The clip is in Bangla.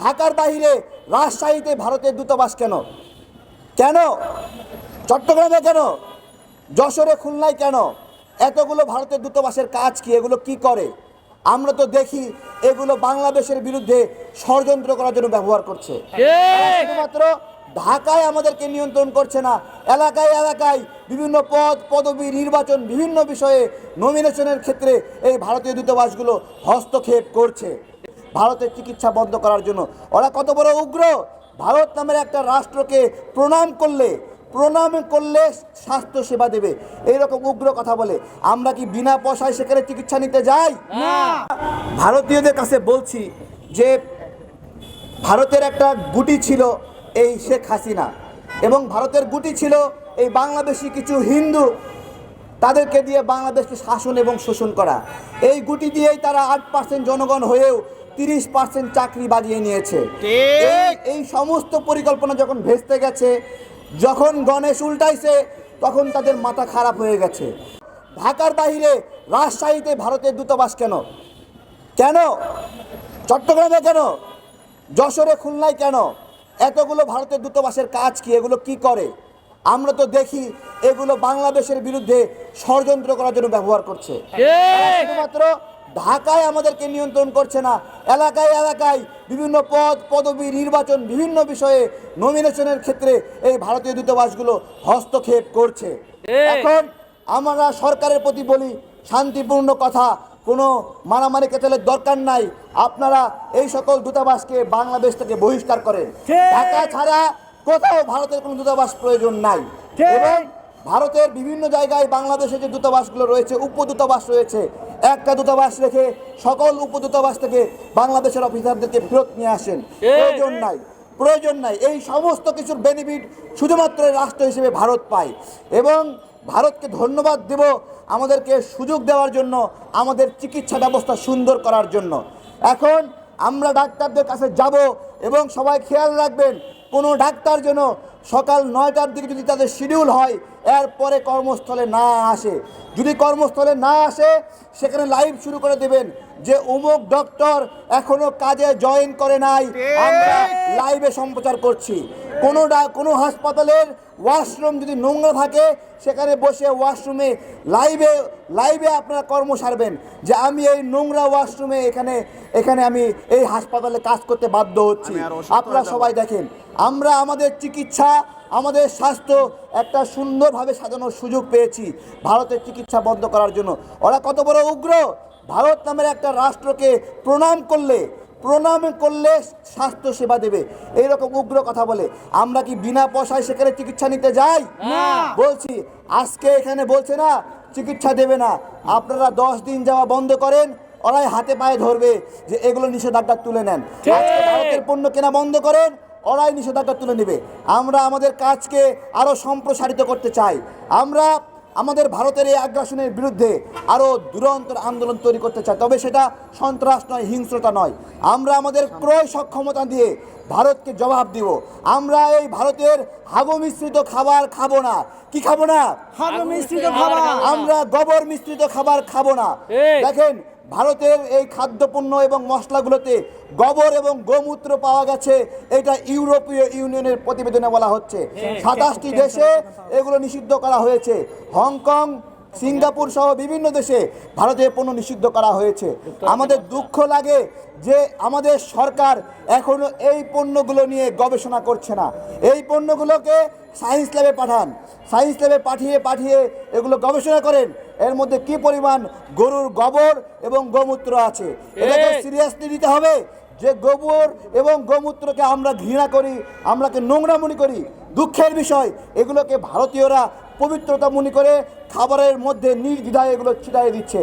ঢাকার বাইরে রাজশাহীতে ভারতের দূতাবাস কেন? কেন? চট্টগ্রামে কেন? যশোরে খুলনায় কেন? এতগুলো ভারতের দূতাবাসের কাজ কি? এগুলো কি করে? আমরা তো দেখি এগুলো বাংলাদেশের বিরুদ্ধে ষড়যন্ত্র করার জন্য ব্যবহার করছে। তারা শুধুমাত্র ঢাকায় আমাদেরকে নিয়ন্ত্রণ করছে না এলাকায় এলাকায় বিভিন্ন পদ পদবি নির্বাচন বিভিন্ন বিষয়ে নমিনেশনের ক্ষেত্রে এই ভারতীয় দূতাবাসগুলো হস্তক্ষেপ করছে। ভারতের চিকিৎসা বন্ধ করার জন্য। ওরা কত বড় উগ্র? ভারত নামের একটা রাষ্ট্রকে প্রণাম করলে প্রণাম করলে স্বাস্থ্য সেবা দেবে। এইরকম উগ্র কথা বলে। আমরা কি বিনা পয়সায় সেখানে চিকিৎসা নিতে যাই? ভারতীয়দের কাছে বলছি যে ভারতের একটা গুটি ছিল এই শেখ হাসিনা। এবং ভারতের গুটি ছিল এই বাংলাদেশি কিছু হিন্দু তাদেরকে দিয়ে বাংলাদেশকে শাসন এবং শোষণ করা। এই গুটি দিয়েই তারা আট পার্সেন্ট জনগণ হয়েও তিরিশ পার্সেন্ট চাকরি বাজিয়ে নিয়েছে। এই- এই সমস্ত পরিকল্পনা যখন ভেস্তে গেছে যখন গণেশ উল্টাইছে তখন তাদের মাথা খারাপ হয়ে গেছে। ঢাকার বাহিরে রাজশাহীতে ভারতের দূতাবাস কেন? কেন? চট্টগ্রামে কেন? যশোরে খুলনায় কেন? এতগুলো ভারতের দূতাবাসের কাজ কি? এগুলো কি করে? আমরা তো দেখি এগুলো বাংলাদেশের বিরুদ্ধে ষড়যন্ত্র করার জন্য ব্যবহার করছে। তারা শুধুমাত্র ঢাকায় আমাদেরকে নিয়ন্ত্রণ করছে না এলাকায় এলাকায় বিভিন্ন পদ পদবি নির্বাচন বিভিন্ন বিষয়ে নমিনেশনের ক্ষেত্রে এই ভারতীয় দূতাবাসগুলো হস্তক্ষেপ করছে। এখন আমরা সরকারের প্রতি বলি শান্তিপূর্ণ কথা কোনো মারামারি কেচালের দরকার নাই। আপনারা এই সকল দূতাবাসকে বাংলাদেশ থেকে বহিষ্কার করেন। ঢাকা ছাড়া কোথাও ভারতের কোনো দূতাবাস প্রয়োজন নাই। এবং ভারতের বিভিন্ন জায়গায় বাংলাদেশে যে দূতাবাসগুলো রয়েছে উপদূতাবাস রয়েছে একটা দূতাবাস রেখে সকল উপদূতাবাস থেকে বাংলাদেশের অফিসারদেরকে ফেরত নিয়ে আসেন। প্রয়োজন নাই প্রয়োজন নাই। এই সমস্ত কিছুর বেনিফিট শুধুমাত্র রাষ্ট্র হিসেবে ভারত পায়। এবং ভারতকে ধন্যবাদ দেব আমাদেরকে সুযোগ দেওয়ার জন্য আমাদের চিকিৎসা ব্যবস্থা সুন্দর করার জন্য। এখন আমরা ডাক্তারদের কাছে যাব এবং সবাই খেয়াল রাখবেন কোনো ডাক্তার যেন সকাল নয়টার দিকে যদি তাদের শিডিউল হয় এরপরে কর্মস্থলে না আসে। যদি কর্মস্থলে না আসে সেখানে লাইভ শুরু করে দেবেন যে অমুক ডক্টর এখনও কাজে জয়েন করে নাই। আমরা লাইভে সম্প্রচার করছি। কোনো ডা- কোনো হাসপাতালের ওয়াশরুম যদি নোংরা থাকে সেখানে বসে ওয়াশরুমে লাইভে লাইভে আপনারা কর্ম সারবেন যে আমি এই নোংরা ওয়াশরুমে এখানে এখানে আমি এই হাসপাতালে কাজ করতে বাধ্য হচ্ছি। আপনারা সবাই দেখেন আমরা আমাদের চিকিৎসা আমাদের স্বাস্থ্য একটা সুন্দরভাবে সাজানোর সুযোগ পেয়েছি ভারতের চিকিৎসা বন্ধ করার জন্য। ওরা কত বড় উগ্র! ভারত নামের একটা রাষ্ট্রকে প্রণাম করলে প্রণাম করলে স্বাস্থ্য সেবা দেবে। এইরকম উগ্র কথা বলে। আমরা কি বিনা পয়সায় সেখানে চিকিৎসা নিতে যাই? বলছি আজকে এখানে বলছে না চিকিৎসা দেবে না। আপনারা দশ দিন যাওয়া বন্ধ করেন ওরাই হাতে পায়ে ধরবে যে এগুলো নিষেধাজ্ঞা তুলে নেন। আজকে ভারতের পণ্য কেনা বন্ধ করেন ওরাই নিষেধাজ্ঞা তুলে নেবে। আমরা আমাদের কাজকে আরও সম্প্রসারিত করতে চাই। আমরা আমাদের ভারতের এই আগ্রাসনের বিরুদ্ধে আরও দুরন্তর আন্দোলন তৈরি করতে চায়। তবে সেটা সন্ত্রাস নয় হিংস্রতা নয়। আমরা আমাদের ক্রয় সক্ষমতা দিয়ে ভারতকে জবাব দিব। আমরা এই ভারতের হাগো মিশ্রিত খাবার খাব না। কি খাব না? হাগো মিশ্রিত খাবার। আমরা গোবর মিশ্রিত খাবার খাব না। দেখেন ভারতের এই খাদ্যপণ্য এবং মশলাগুলোতে গোবর এবং গোমূত্র পাওয়া গেছে। এটা ইউরোপীয় ইউনিয়নের প্রতিবেদনে বলা হচ্ছে। সাতাশটি দেশে এগুলো নিষিদ্ধ করা হয়েছে। হংকং সিঙ্গাপুর সহ বিভিন্ন দেশে ভারতীয় পণ্য নিষিদ্ধ করা হয়েছে। আমাদের দুঃখ লাগে যে আমাদের সরকার এখনও এই পণ্যগুলো নিয়ে গবেষণা করছে না। এই পণ্যগুলোকে সায়েন্স ল্যাবে পাঠান। সায়েন্স ল্যাবে পাঠিয়ে পাঠিয়ে এগুলো গবেষণা করেন। এর মধ্যে কি পরিমাণ গরুর গোবর এবং গোমূত্র আছে? এটাকে! সিরিয়াসলি নিতে হবে যে গোবর এবং গোমূত্রকে আমরা ঘৃণা করি আমরাকে নোংরা মনে করি। দুঃখের বিষয় এগুলোকে ভারতীয়রা পবিত্রতা মনে করে খাবারের মধ্যে নির্দ্বিধায় এগুলো ছিটাই দিচ্ছে।